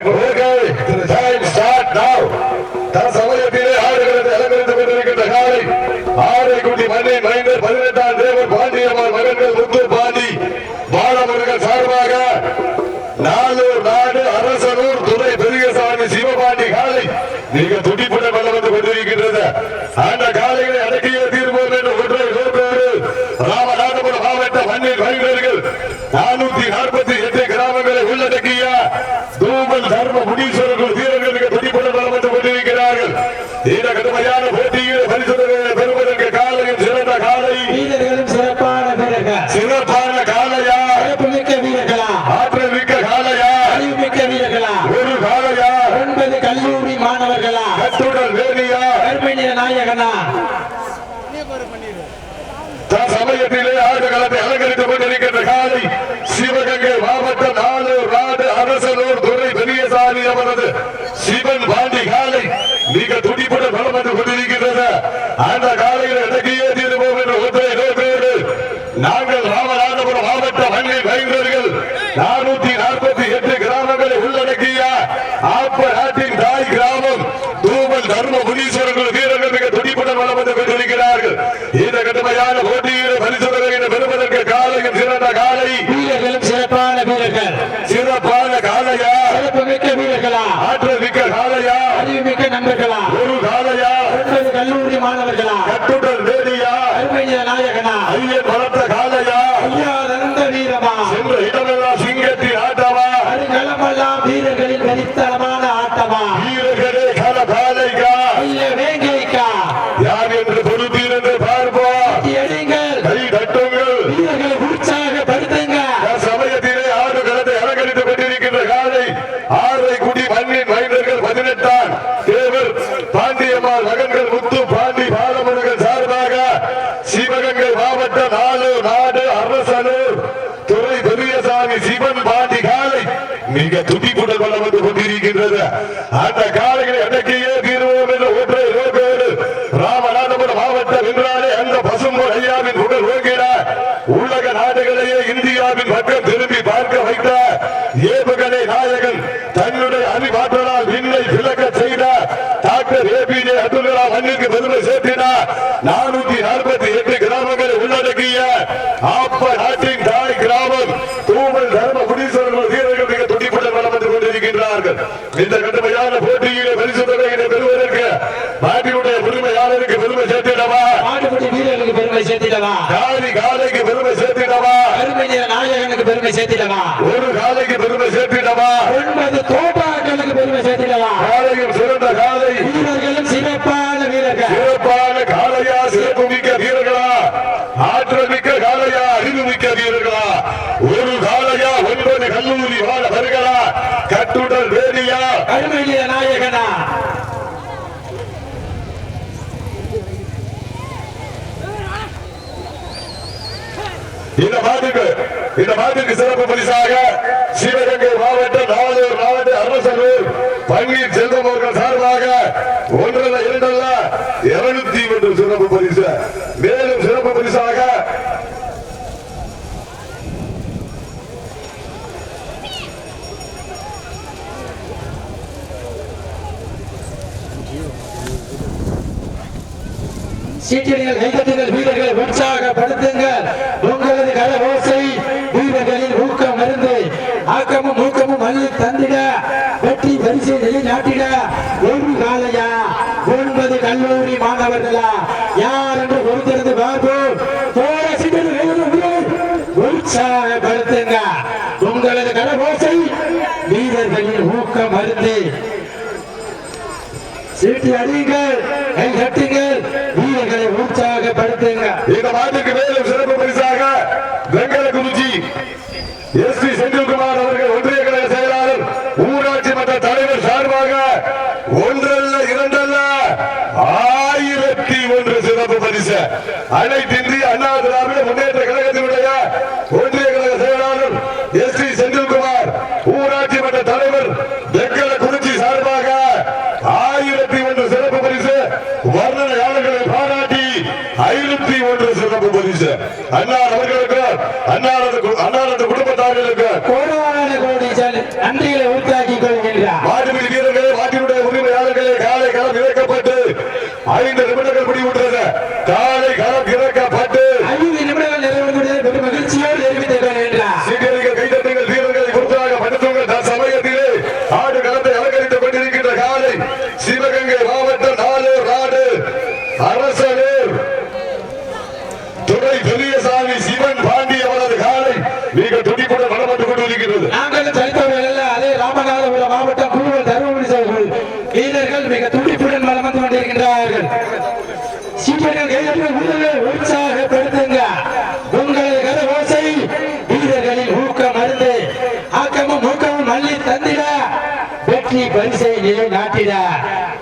Okay. cadeira, கல்லூரி மாணவர்களா? கட்டுடல் வேதியா? அருமைய நாயகனா? ஐயன் வளர்த்த அடங்கிய ஆப்பர் ஆற்றின் தாய் கிராமம் தூமல் தர்ம குடீஸ்வரர்கள் வீரர்கள் மிக துடிப்புடன் வளம் வந்து கொண்டிருக்கின்றார்கள். இந்த கடுமையான போட்டியிலே பரிசு தொகையினை பெறுவதற்கு மாட்டினுடைய பெருமை யாருக்கு பெருமை சேர்த்திடவா? வீரர்களுக்கு பெருமை சேர்த்திடவா? காலி காலைக்கு பெருமை சேர்த்திடவா? பெருமை நாயகனுக்கு பெருமை சேர்த்திடவா? ஒரு காலைக்கு பெருமை சேர்த்திடவா? ஒன்பது தோல் மாவட்டத்திற்கு சிறப்பு பரிசாக சிவகங்கை மாவட்டம் நாவலூர் மாவட்ட அரசலூர் பன்னீர் செல்வம் அவர்கள் சார்பாக ஒன்றல்ல இரண்டல்ல இருநூத்தி ஒன்று சிறப்பு பரிசு. மேலும் சிறப்பு பரிசாக சீக்கிரங்கள் வீரர்களை உற்சாகப்படுத்துங்கள். உங்களது கலை தவறுதலா யார் என்று பொறுத்திருந்து பார்ப்போம். உற்சாகப்படுத்துங்க. உங்களது கடபோசை வீரர்களின் ஊக்கம் மருந்து சீட்டி அடியுங்கள் கை கட்டுங்கள் வீரர்களை உற்சாகப்படுத்துங்க. இந்த மாட்டுக்கு மேலும் சிறப்பு பரிசாக வெங்கல குறிச்சி எஸ் பி செந்தில்குமார் அவர்கள் அழைப்பு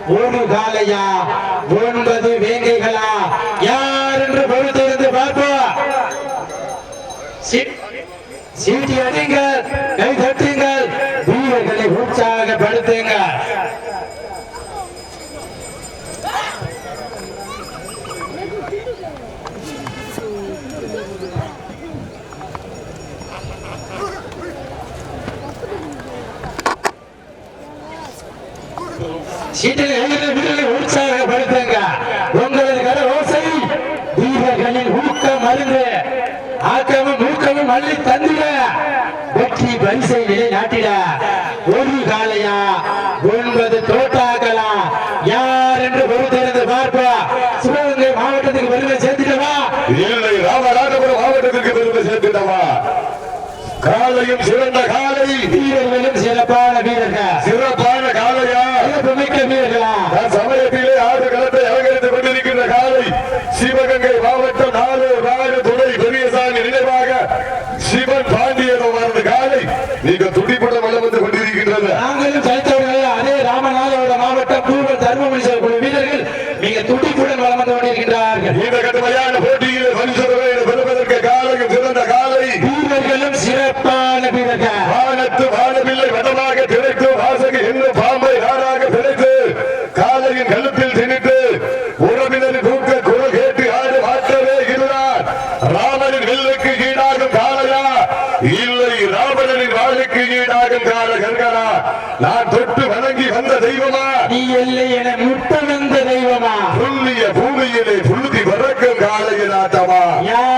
மூணு காலையா ஒன்பது வேங்கைகளா? யார் என்று பொறுத்திருந்து பார்ப்போம். சீட்டி அடிங்கள் கை தட்டி சீட்டில் எழுதி விடுதலை உற்சாகப்படுத்த शिवग 頭。いやー。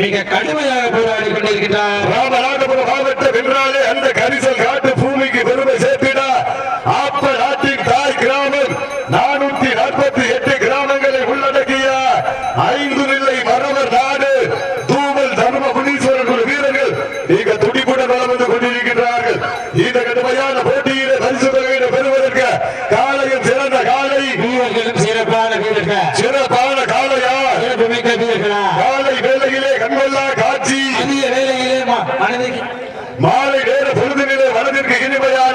மிக கடுமையாக போராடி கொண்டிருக்கிறார் ராமநாதபுரம் மாவட்ட வென்றாலே அந்த கரிசல் காட்டு மாலை நேர பொழுது நிலை வலதிற்கு இனிமையான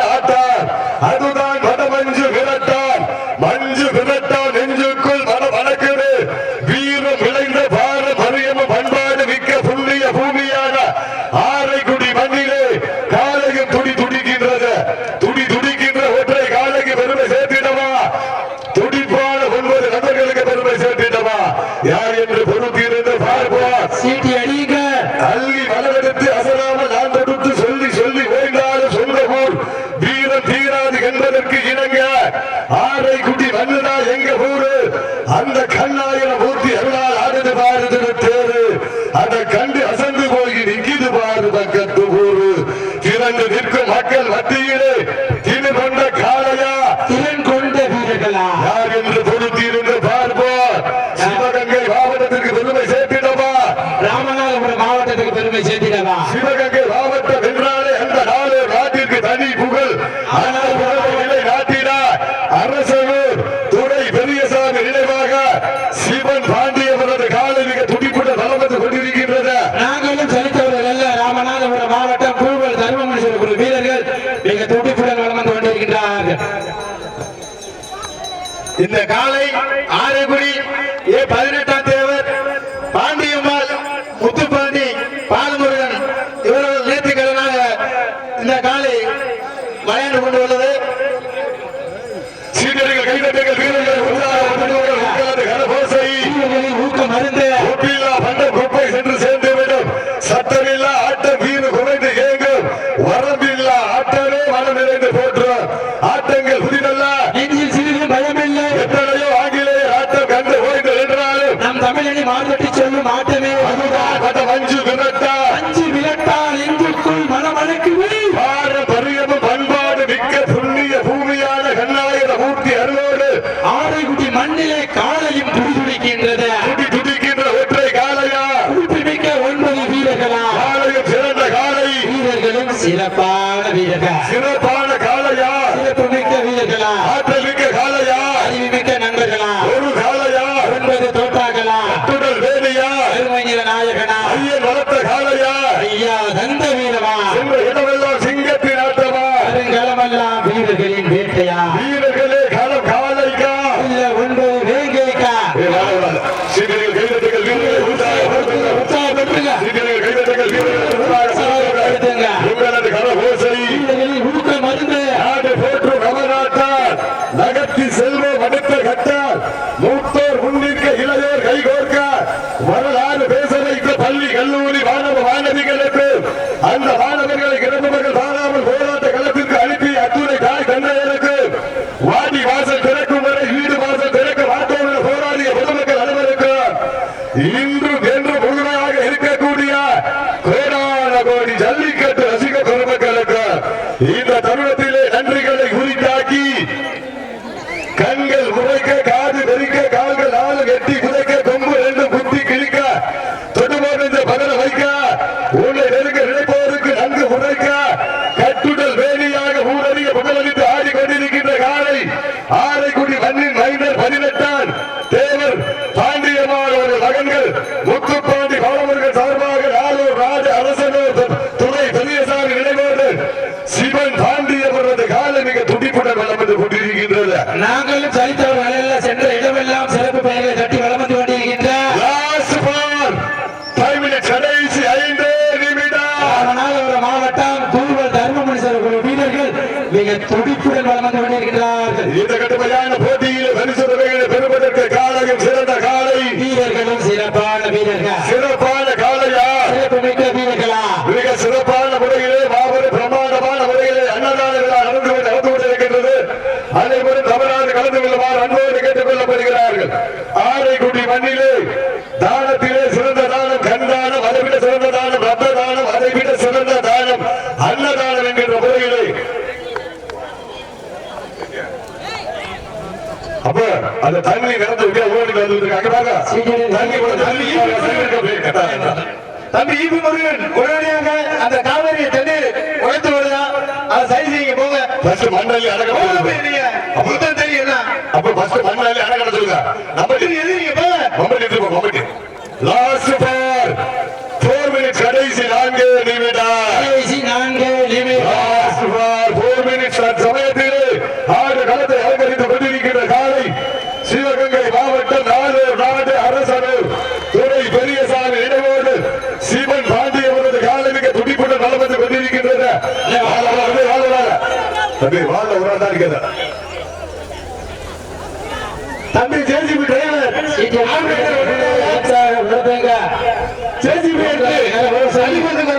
இந்த காலை நூற்றி அறுபது ஆரைக்குடி மண்ணிலே காலையும் துடிதுடிக்கின்றது. Lindo! மகன்கள் முத்துப்பாண்டி பாலவர்கள் சார்பாக ஆலூர் ராஜ அரசனூர் துணை பெரியசாமி நினைவோடு சிவன் பாண்டி அவரது காலம் மிக துடிப்புடன் வளம் என்று கொண்டிருக்கின்றது. நாங்களும் சரித்தவர் சிறப்பான காலையா சிறப்பு மிக்க வீரர்களா? தண்ணி நிறந்து ஓடி வந்து இருக்காங்க பாருங்க. தண்ணி கூட தண்ணி தம்பி ஈபி முருகன் உடனடியாக அந்த காவிரி தண்ணீர் உழைத்து வருதா அதை சரி செய்யுங்க போங்க. ஃபர்ஸ்ட் மண்ணல்லி போங்க அடக்க புத்தம் தெரியும் அப்ப ஃபர்ஸ்ட் மண்ணல்லி அடக்க சொல்லுங்க நம்ம இது தம்பி வாழ ஒரு தான் இருக்கிறதா தம்பி ஜேசிபி டிரைவர் ஜேசிபி சளிபந்துங்க